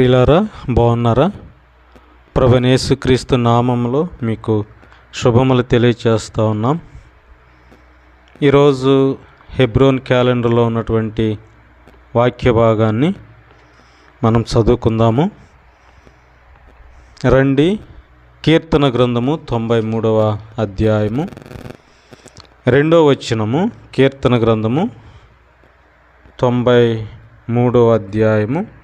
ప్రియులారా బాగున్నారా? ప్రభనేసుక్రీస్తు నామంలో మీకు శుభములు తెలియచేస్తూ ఉన్నాం. ఈరోజు హెబ్రోన్ క్యాలెండర్లో ఉన్నటువంటి వాక్య భాగాన్ని మనం చదువుకుందాము. రండి కీర్తన గ్రంథము తొంభై మూడవ అధ్యాయము. రెండో వచనము కీర్తన గ్రంథము తొంభై మూడో అధ్యాయము.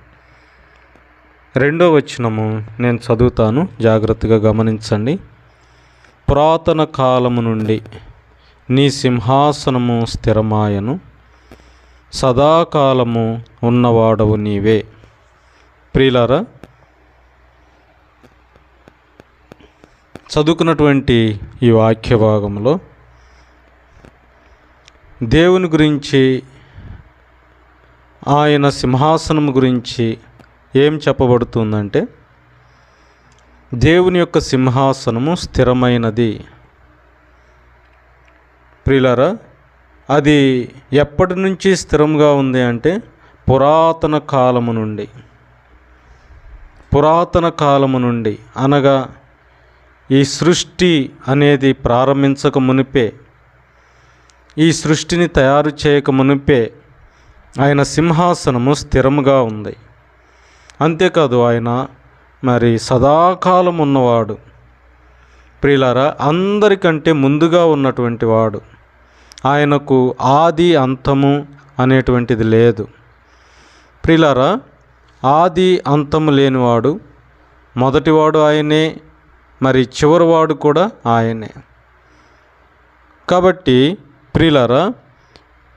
రెండో వచనము నేను చదువుతాను. జాగ్రత్తగా గమనించండి. పురాతన కాలము నుండి నీ సింహాసనము స్థిరమాయను. సదాకాలము ఉన్నవాడవు నీవే. ప్రియులారా చదువుకున్నటువంటి ఈ వాక్య భాగంలో దేవుని గురించి ఆయన సింహాసనం గురించి ఏం చెప్పబడుతుందంటే దేవుని యొక్క సింహాసనము స్థిరమైనది. ప్రిలరా అది ఎప్పటి నుంచి స్థిరంగా ఉంది అంటే పురాతన కాలము నుండి. పురాతన కాలము నుండి. అనగా ఈ సృష్టి అనేది ప్రారంభించక మునిపే ఈ సృష్టిని తయారు చేయక మునిపే ఆయన సింహాసనము స్థిరముగా ఉంది. అంతేకాదు ఆయన మరి సదాకాలం ఉన్నవాడు. ప్రియులారా అందరికంటే ముందుగా ఉన్నటువంటి వాడు. ఆయనకు ఆది అంతము అనేటువంటిది లేదు. ప్రియులారా ఆది అంతము లేనివాడు మొదటివాడు ఆయనే మరి చివరివాడు కూడా ఆయనే. కాబట్టి ప్రియులారా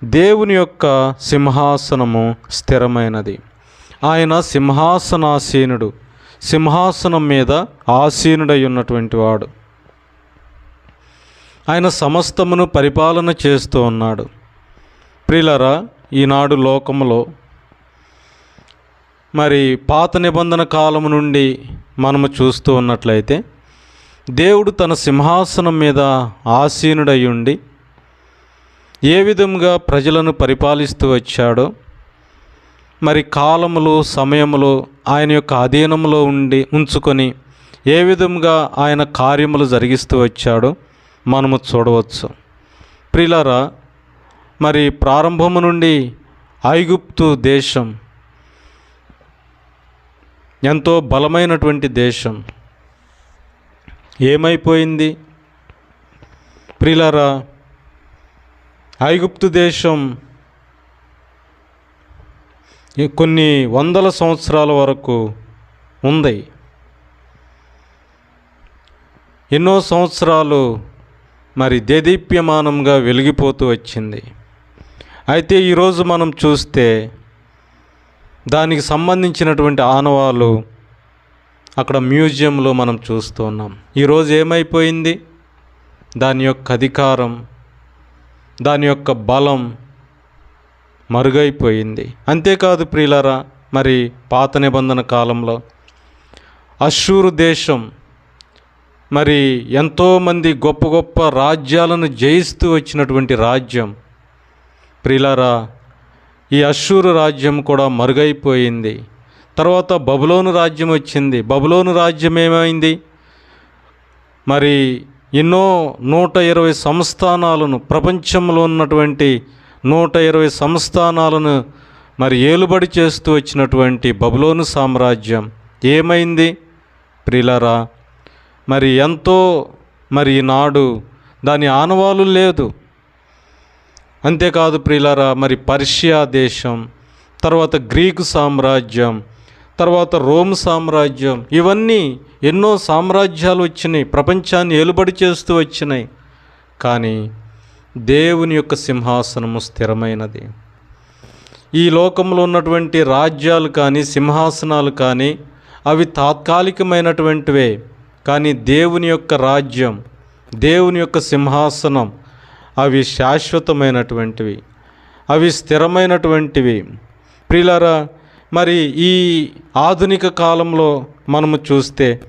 దేవుని యొక్క సింహాసనము స్థిరమైనది. ఆయన సింహాసనాసీనుడు. సింహాసనం మీద ఆసీనుడై ఉన్నటువంటి వాడు. ఆయన సమస్తమును పరిపాలన చేస్తూ ఉన్నాడు. ప్రిలరా ఈనాడు లోకములో మరి పాత నిబంధన కాలం నుండి మనము చూస్తూ ఉన్నట్లయితే దేవుడు తన సింహాసనం మీద ఆసీనుడై ఉండి ఏ విధంగా ప్రజలను పరిపాలిస్తూ వచ్చాడో మరి కాలములు సమయములు ఆయన యొక్క అధీనంలో ఉండి ఉంచుకొని ఏ విధంగా ఆయన కార్యములు జరిగిస్తూ వచ్చాడో మనము చూడవచ్చు. ప్రిలరా మరి ప్రారంభము నుండి ఐగుప్తు దేశం ఎంతో బలమైనటువంటి దేశం. ఏమైపోయింది? ప్రిలరా ఐగుప్తు దేశం కొన్ని వందల సంవత్సరాల వరకు ఉంది. ఎన్నో సంవత్సరాలు మరి దేదీప్యమానంగా వెలిగిపోతూ వచ్చింది. అయితే ఈరోజు మనం చూస్తే దానికి సంబంధించినటువంటి ఆనవాలు అక్కడ మ్యూజియంలో మనం చూస్తున్నాం ఈరోజు ఏమైపోయింది? దాని యొక్క అధికారం దాని యొక్క బలం మరుగైపోయింది. అంతేకాదు ప్రియులరా మరి పాత నిబంధన కాలంలో అశ్షూరు దేశం మరి ఎంతోమంది గొప్ప గొప్ప రాజ్యాలను జయిస్తూ వచ్చినటువంటి రాజ్యం. ప్రిలారా ఈ అశ్షూరు రాజ్యం కూడా మరుగైపోయింది. తర్వాత బబులోను రాజ్యం వచ్చింది. బబులోను రాజ్యం ఏమైంది? మరి ఎన్నో నూట ఇరవై సంస్థానాలను ప్రపంచంలో ఉన్నటువంటి నూట ఇరవై సంస్థానాలను మరి ఏలుబడి చేస్తూ వచ్చినటువంటి బబులోను సామ్రాజ్యం ఏమైంది? ప్రిలరా మరి ఎంతో మరి ఈనాడు దాని ఆనవాలు లేదు. అంతేకాదు ప్రిలరా మరి పర్షియా దేశం తర్వాత గ్రీకు సామ్రాజ్యం తర్వాత రోమ్ సామ్రాజ్యం ఇవన్నీ ఎన్నో సామ్రాజ్యాలు వచ్చినాయి ప్రపంచాన్ని ఏలుబడి చేస్తూ వచ్చినాయి. కానీ దేవుని యొక్క సింహాసనము స్థిరమైనది. ఈ లోకంలో ఉన్నటువంటి రాజ్యాలు కానీ సింహాసనాలు కానీ అవి తాత్కాలికమైనటువంటివే. కానీ దేవుని యొక్క రాజ్యం దేవుని యొక్క సింహాసనం అవి శాశ్వతమైనటువంటివి. అవి స్థిరమైనటువంటివి. ప్రిలరా మరి ఈ ఆధునిక కాలంలో మనము చూస్తే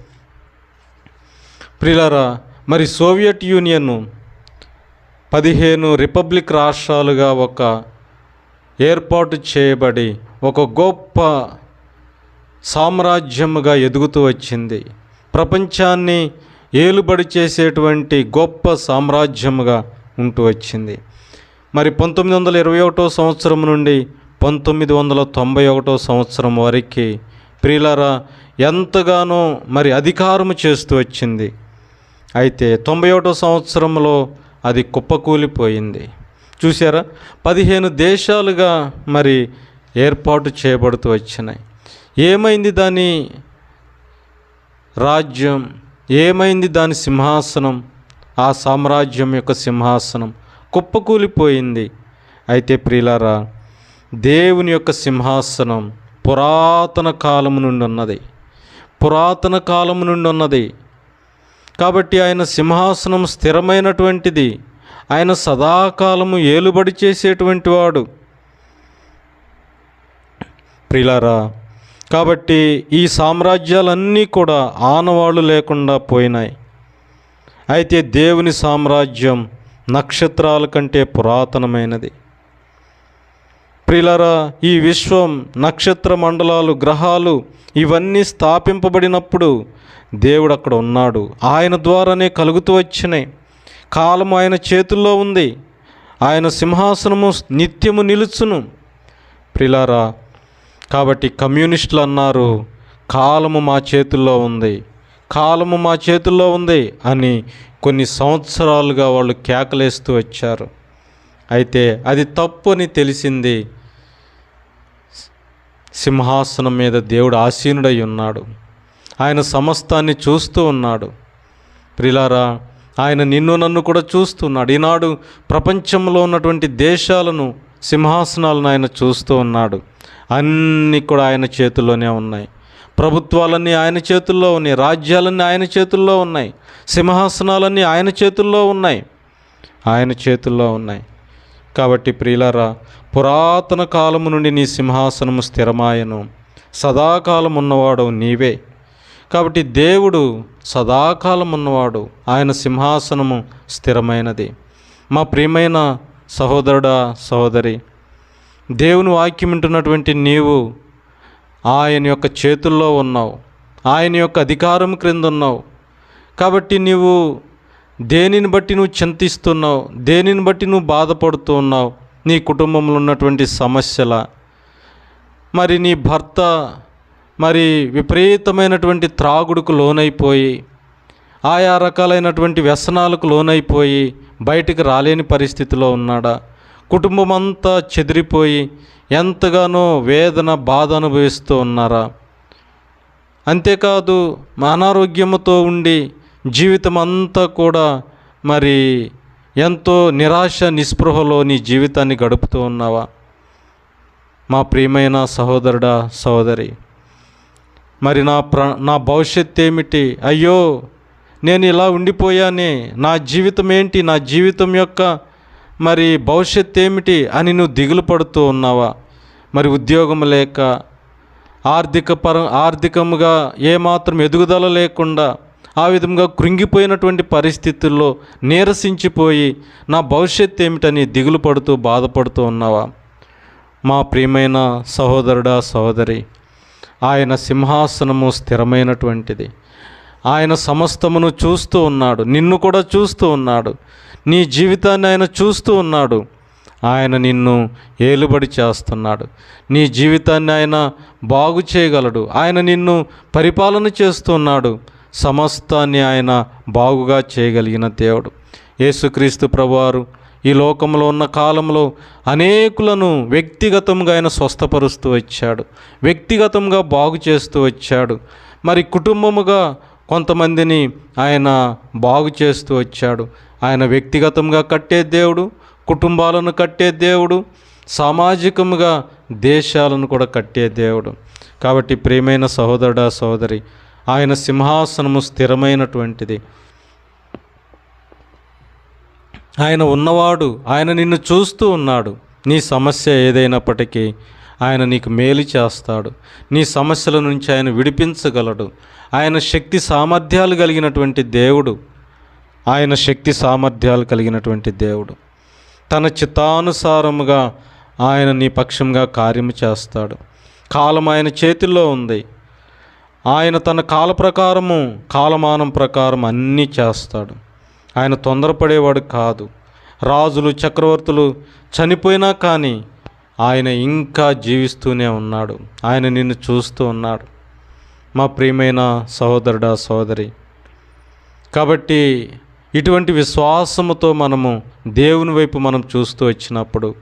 ప్రిలరా మరి సోవియట్ యూనియన్ పదిహేను రిపబ్లిక్ రాష్ట్రాలుగా ఒక ఏర్పాటు చేయబడి ఒక గొప్ప సామ్రాజ్యముగా ఎదుగుతూ వచ్చింది. ప్రపంచాన్ని ఏలుబడి చేసేటువంటి గొప్ప సామ్రాజ్యముగా ఉంటూ వచ్చింది. మరి పంతొమ్మిది వందల ఇరవై ఒకటో సంవత్సరం నుండి పంతొమ్మిది వందల తొంభై ఒకటో సంవత్సరం వరకు ప్రియులరా ఎంతగానో మరి అధికారము చేస్తూ వచ్చింది. అయితే తొంభై ఒకటో సంవత్సరంలో అది కుప్పకూలిపోయింది. చూసారా పదిహేను దేశాలుగా మరి ఏర్పాటు చేయబడుతూ వచ్చినాయి. ఏమైంది దాని రాజ్యం? ఏమైంది దాని సింహాసనం? ఆ సామ్రాజ్యం యొక్క సింహాసనం కుప్పకూలిపోయింది. అయితే ప్రియులారా దేవుని యొక్క సింహాసనం పురాతన కాలము నుండి ఉన్నది పురాతన కాలము నుండి ఉన్నది కాబట్టి ఆయన సింహాసనం స్థిరమైనటువంటిది. ఆయన సదాకాలము ఏలుబడి చేసేటువంటి వాడు. ప్రిలారా కాబట్టి ఈ సామ్రాజ్యాలన్నీ కూడా ఆనవాళ్ళు లేకుండా పోయినాయి. అయితే దేవుని సామ్రాజ్యం నక్షత్రాల కంటే పురాతనమైనది. ప్రిలరా ఈ విశ్వం నక్షత్ర మండలాలు గ్రహాలు ఇవన్నీ స్థాపింపబడినప్పుడు దేవుడు అక్కడ ఉన్నాడు. ఆయన ద్వారానే కలుగుతూ వచ్చినాయి. కాలం ఆయన చేతుల్లో ఉంది. ఆయన సింహాసనము నిత్యము నిలుచును. ప్రిలారా కాబట్టి కమ్యూనిస్టులు అన్నారు కాలము మా చేతుల్లో ఉంది. కాలము మా చేతుల్లో ఉంది అని కొన్ని సంవత్సరాలుగా వాళ్ళు కేకలేస్తూ వచ్చారు. అయితే అది తప్పు అని తెలిసింది. సింహాసనం మీద దేవుడు ఆసీనుడై ఉన్నాడు. ఆయన సమస్తాన్ని చూస్తూ ఉన్నాడు. ప్రిలారా ఆయన నిన్ను నన్ను కూడా చూస్తున్నాడు. ఈనాడు ప్రపంచంలో ఉన్నటువంటి దేశాలను సింహాసనాలను ఆయన చూస్తూ ఉన్నాడు. అన్నీ కూడా ఆయన చేతుల్లోనే ఉన్నాయి. ప్రభుత్వాలన్నీ ఆయన చేతుల్లో ఉన్నాయి. రాజ్యాలన్నీ ఆయన చేతుల్లో ఉన్నాయి. సింహాసనాలన్నీ ఆయన చేతుల్లో ఉన్నాయి. ఆయన చేతుల్లో ఉన్నాయి. కాబట్టి ప్రియులారా పురాతన కాలము నుండి నీ సింహాసనము స్థిరమాయను. సదాకాలం ఉన్నవాడు నీవే. కాబట్టి దేవుడు సదాకాలం ఉన్నవాడు. ఆయన సింహాసనము స్థిరమైనది. మా ప్రియమైన సహోదరుడా సహోదరి దేవుని వాక్యం వింటున్నటువంటి నీవు ఆయన యొక్క చేతుల్లో ఉన్నావు. ఆయన యొక్క అధికారం క్రింద ఉన్నావు. కాబట్టి నీవు దేనిని బట్టి నువ్వు చింతిస్తున్నావు? దేనిని బట్టి నువ్వు బాధపడుతూ ఉన్నావు? నీ కుటుంబంలో ఉన్నటువంటి సమస్యల మరి నీ భర్త మరి విపరీతమైనటువంటి త్రాగుడుకు లోనైపోయి ఆయా రకాలైనటువంటి వ్యసనాలకు లోనైపోయి బయటికి రాలేని పరిస్థితిలో ఉన్నాడా? కుటుంబం అంతా చెదిరిపోయి ఎంతగానో వేదన బాధ అనుభవిస్తూ ఉన్నారా? అంతేకాదు అనారోగ్యంతో ఉండి జీవితం అంతా కూడా మరి ఎంతో నిరాశ నిస్పృహలో నీ జీవితాన్ని గడుపుతూ ఉన్నావా? మా ప్రియమైన సహోదరుడా సహోదరి మరి నా ప్ర నా భవిష్యత్ ఏమిటి అయ్యో నేను ఇలా ఉండిపోయానే. నా జీవితం ఏంటి నా జీవితం యొక్క మరి భవిష్యత్ ఏమిటి అని నువ్వు దిగులు పడుతూ ఉన్నావా? మరి ఉద్యోగం లేక ఆర్థిక పర ఆర్థికంగా ఏమాత్రం ఎదుగుదల లేకుండా ఆ విధంగా కృంగిపోయినటువంటి పరిస్థితుల్లో నీరసించిపోయి నా భవిష్యత్ ఏమిటని దిగులు పడుతూ బాధపడుతూ ఉన్నావా? మా ప్రియమైన సహోదరుడా సహోదరి ఆయన సింహాసనము స్థిరమైనటువంటిది. ఆయన సమస్తమును చూస్తూ ఉన్నాడు. నిన్ను కూడా చూస్తూ ఉన్నాడు. నీ జీవితాన్ని ఆయన చూస్తూ ఉన్నాడు. ఆయన నిన్ను ఏలుబడి చేస్తున్నాడు. నీ జీవితాన్ని ఆయన బాగు చేయగలడు. ఆయన నిన్ను పరిపాలన చేస్తున్నాడు సమస్తాన్ని ఆయన బాగుగా చేయగలిగిన దేవుడు. యేసుక్రీస్తు ప్రభువారు ఈ లోకంలో ఉన్న కాలంలో అనేకులను వ్యక్తిగతంగా ఆయన స్వస్థపరుస్తూ వచ్చాడు. వ్యక్తిగతంగా బాగు చేస్తూ వచ్చాడు. మరి కుటుంబముగా కొంతమందిని ఆయన బాగు చేస్తూ వచ్చాడు. ఆయన వ్యక్తిగతంగా కట్టే దేవుడు కుటుంబాలను కట్టే దేవుడు సామాజికంగా దేశాలను కూడా కట్టే దేవుడు. కాబట్టి ప్రియమైన సహోదరుడా సహోదరి ఆయన సింహాసనము స్థిరమైనటువంటిది. ఆయన ఉన్నవాడు ఆయన నిన్ను చూస్తూ ఉన్నాడు. నీ సమస్య ఏదైనప్పటికీ ఆయన నీకు మేలు చేస్తాడు. నీ సమస్యల నుంచి ఆయన విడిపించగలడు. ఆయన శక్తి సామర్థ్యాలు కలిగినటువంటి దేవుడు. ఆయన శక్తి సామర్థ్యాలు కలిగినటువంటి దేవుడు. తన చిత్తానుసారముగా ఆయన నీ పక్షంగా కార్యము చేస్తాడు. కాలం ఆయన చేతిలో ఉంది. ఆయన తన కాల ప్రకారము కాలమానం ప్రకారం అన్నీ చేస్తాడు. ఆయన తొందరపడేవాడు కాదు. రాజులు చక్రవర్తులు చనిపోయినా కానీ ఆయన ఇంకా జీవిస్తూనే ఉన్నాడు. ఆయన నిన్ను చూస్తూ ఉన్నాడు. మా ప్రియమైన సహోదరుడా సహోదరి కాబట్టి ఇటువంటి విశ్వాసముతో మనము దేవుని వైపు మనం చూస్తూ వచ్చినప్పుడు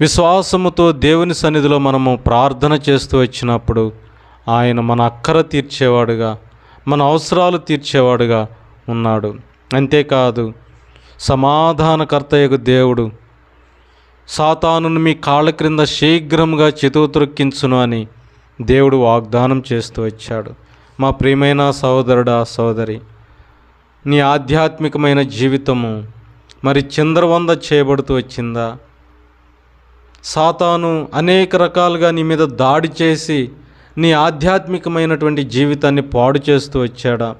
విశ్వాసముతో దేవుని సన్నిధిలో మనము ప్రార్థన చేస్తూ వచ్చినప్పుడు ఆయన మన అక్కర తీర్చేవాడుగా మన అవసరాలు తీర్చేవాడుగా ఉన్నాడు. అంతేకాదు సమాధానకర్తయగు దేవుడు సాతానును మీ కాళ్ళ క్రింద శీఘ్రంగా చితువుత్రొక్కించును అని దేవుడు వాగ్దానం చేస్తూ వచ్చాడు. మా ప్రియమైన సహోదరుడా సహోదరి నీ ఆధ్యాత్మికమైన జీవితము మరి చంద్రవంద చేయబడుతూ వచ్చిందా? సాతాను అనేక రకాలుగా నీ మీద దాడి చేసి నీ ఆధ్యాత్మికమైనటువంటి జీవితాన్ని పాడు చేస్తూ వచ్చాడా?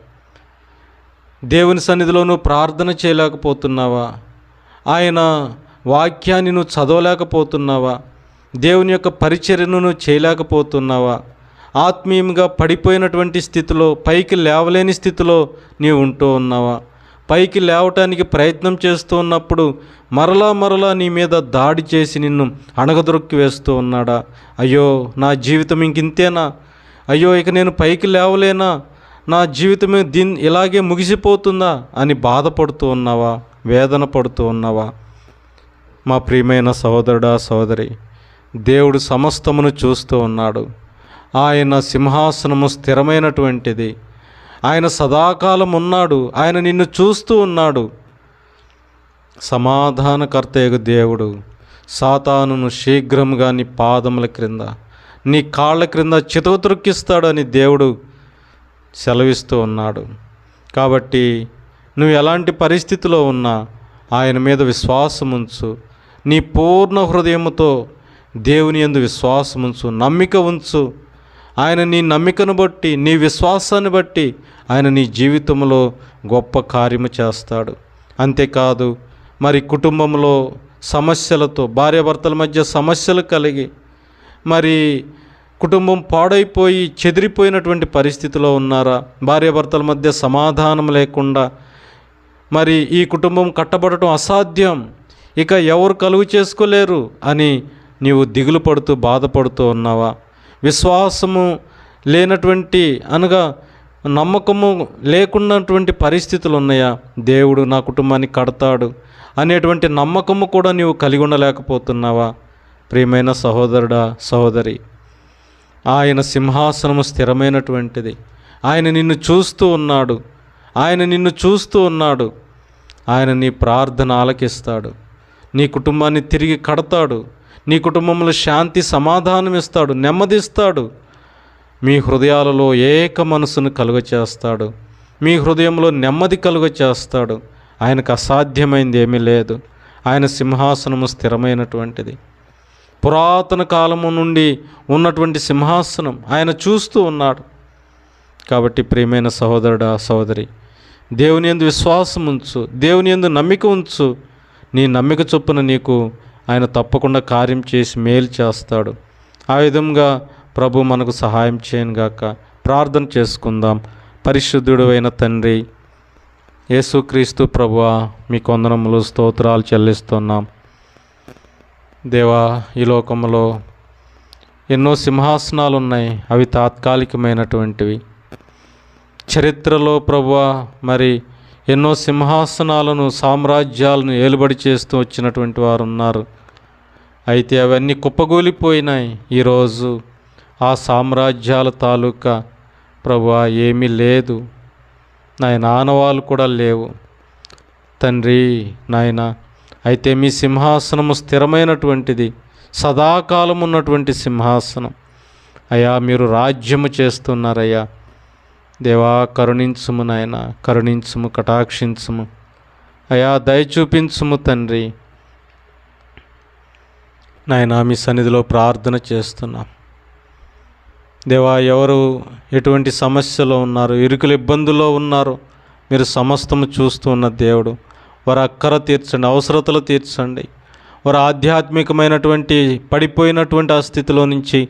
దేవుని సన్నిధిలో నువ్వు ప్రార్థన చేయలేకపోతున్నావా? ఆయన వాక్యాన్ని నువ్వు చదవలేకపోతున్నావా? దేవుని యొక్క పరిచర్యను నువ్వు చేయలేకపోతున్నావా? ఆత్మీయంగా పడిపోయినటువంటి స్థితిలో పైకి లేవలేని స్థితిలో నీవు ఉంటూ ఉన్నావా? పైకి లేవటానికి ప్రయత్నం చేస్తూ ఉన్నప్పుడు మరలా మరలా నీ మీద దాడి చేసి నిన్ను అణగదొరక్కి వేస్తూ ఉన్నాడా? అయ్యో నా జీవితం ఇంకింతేనా? అయ్యో ఇక నేను పైకి లేవలేనా? నా జీవితం దీన్ని ఇలాగే ముగిసిపోతుందా అని బాధపడుతూ ఉన్నావా? వేదన పడుతూ ఉన్నావా? మా ప్రియమైన సహోదరుడా సహోదరి దేవుడు సమస్తమును చూస్తూ ఉన్నాడు. ఆయన సింహాసనము స్థిరమైనటువంటిది. ఆయన సదాకాలం ఉన్నాడు. ఆయన నిన్ను చూస్తూ ఉన్నాడు. సమాధానకర్తయగు దేవుడు సాతానును శీఘ్రంగా నీ పాదముల క్రింద నీ కాళ్ళ క్రింద చితవతృక్కిస్తాడని దేవుడు సెలవిస్తూ ఉన్నాడు. కాబట్టి నువ్వు ఎలాంటి పరిస్థితిలో ఉన్నా ఆయన మీద విశ్వాసముంచు. నీ పూర్ణ హృదయముతో దేవుని యందు విశ్వాసం ఉంచు నమ్మిక ఉంచు. ఆయన నీ నమ్మికను బట్టి నీ విశ్వాసాన్ని బట్టి ఆయన నీ జీవితంలో గొప్ప కార్యము చేస్తాడు. అంతేకాదు మరి కుటుంబంలో సమస్యలతో భార్యాభర్తల మధ్య సమస్యలు కలిగి మరి కుటుంబం పాడైపోయి చెదిరిపోయినటువంటి పరిస్థితిలో ఉన్నారా? భార్యాభర్తల మధ్య సమాధానం లేకుండా మరి ఈ కుటుంబం కట్టబడటం అసాధ్యం. ఇక ఎవరు కలుగు చేసుకోలేరు అని నీవు దిగులు పడుతూ బాధపడుతూ ఉన్నావా? విశ్వాసము లేనటువంటి అనగా నమ్మకము లేకున్నటువంటి పరిస్థితులు ఉన్నాయా? దేవుడు నా కుటుంబాన్ని కడతాడు అనేటువంటి నమ్మకము కూడా నీవు కలిగి ఉండలేకపోతున్నావా? ప్రియమైన సహోదరుడా సహోదరి ఆయన సింహాసనము స్థిరమైనటువంటిది. ఆయన నిన్ను చూస్తూ ఉన్నాడు. ఆయన నిన్ను చూస్తూ ఉన్నాడు. ఆయన నీ ప్రార్థన ఆలకిస్తాడు. నీ కుటుంబాన్ని తిరిగి కడతాడు. నీ కుటుంబంలో శాంతి సమాధానం ఇస్తాడు నెమ్మదిస్తాడు. మీ హృదయాలలో ఏక మనసును కలుగచేస్తాడు. మీ హృదయంలో నెమ్మది కలుగచేస్తాడు. ఆయనకు అసాధ్యమైంది ఏమీ లేదు. ఆయన సింహాసనము స్థిరమైనటువంటిది. పురాతన కాలము నుండి ఉన్నటువంటి సింహాసనం ఆయన చూస్తూ ఉన్నాడు. కాబట్టి ప్రియమైన సహోదరుడా సహోదరి దేవుని ఎందు విశ్వాసం ఉంచు దేవుని ఎందు నమ్మిక ఉంచు. నీ నమ్మిక చొప్పున నీకు ఆయన తప్పకుండా కార్యం చేసి మేలు చేస్తాడు. ఆ విధంగా ప్రభు మనకు సహాయం చేయను గాక ప్రార్థన చేసుకుందాం. పరిశుద్ధుడు అయిన తండ్రి యేసుక్రీస్తు ప్రభువా మీ కొందనములు స్తోత్రాలు చెల్లిస్తున్నాం. దేవా ఈ లోకంలో ఎన్నో సింహాసనాలు ఉన్నాయి అవి తాత్కాలికమైనటువంటివి. చరిత్రలో ప్రభు మరి ఎన్నో సింహాసనాలను సామ్రాజ్యాలను ఏలుబడి చేస్తూ వచ్చినటువంటి వారు ఉన్నారు అయితే అవన్నీ కుప్పగూలిపోయినాయి. ఈరోజు ఆ సామ్రాజ్యాల తాలూకా ప్రభువా ఏమీ లేదు. నాయన ఆనవాళ్ళు కూడా లేవు. తండ్రి నాయన అయితే మీ సింహాసనము స్థిరమైనటువంటిది సదాకాలం ఉన్నటువంటి సింహాసనం. అయ్యా మీరు రాజ్యము చేస్తున్నారయ్యా. దేవా కరుణించుము నాయన కరుణించుము కటాక్షించుము. అయా దయ చూపించుము తండ్రి. నాయన మీ సన్నిధిలో ప్రార్థన చేస్తున్నాం. దేవా ఎవరు ఎటువంటి సమస్యలో ఉన్నారు ఇరుకుల ఇబ్బందుల్లో ఉన్నారు మీరు సమస్తము చూస్తూ ఉన్న దేవుడు. వారి అక్కర తీర్చండి అవసరతలు తీర్చండి. వారి ఆధ్యాత్మికమైనటువంటి పడిపోయినటువంటి ఆ స్థితిలో నుంచి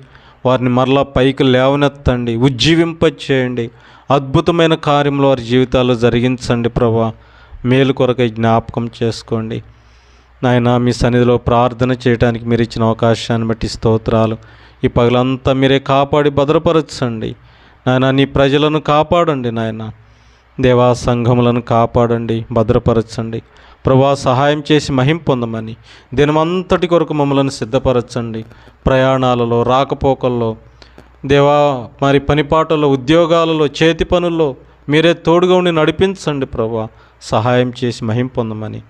వారిని మరలా పైకి లేవనెత్తండి ఉజ్జీవింపచేయండి. అద్భుతమైన కార్యంలో వారి జీవితాల్లో జరిగించండి ప్రభా. మేలు కొరకై జ్ఞాపకం చేసుకోండి. నాయన మీ సన్నిధిలో ప్రార్థన చేయడానికి మీరు ఇచ్చిన అవకాశాన్ని బట్టి స్తోత్రాలు. ఈ పగలంతా మీరే కాపాడి భద్రపరచండి. నాయన నీ ప్రజలను కాపాడండి నాయన. దేవా సంఘములను కాపాడండి భద్రపరచండి. ప్రభా సహాయం చేసి మహిం పొందమని దినమంతటి కొరకు మమ్మలను సిద్ధపరచండి. ప్రయాణాలలో రాకపోకల్లో దేవా మరి పనిపాటల్లో ఉద్యోగాలలో చేతి పనుల్లో మీరే తోడుగా ఉండి నడిపించండి ప్రభా. సహాయం చేసి మహిం పొందమని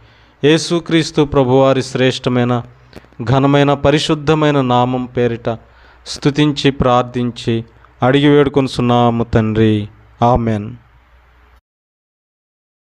యేసుక్రీస్తు ప్రభువారి శ్రేష్టమైన ఘనమైన పరిశుద్ధమైన నామం పేరిట స్తుతించి ప్రార్థించి అడిగి వేడుకొనుచున్నాము తండ్రి. ఆమెన్.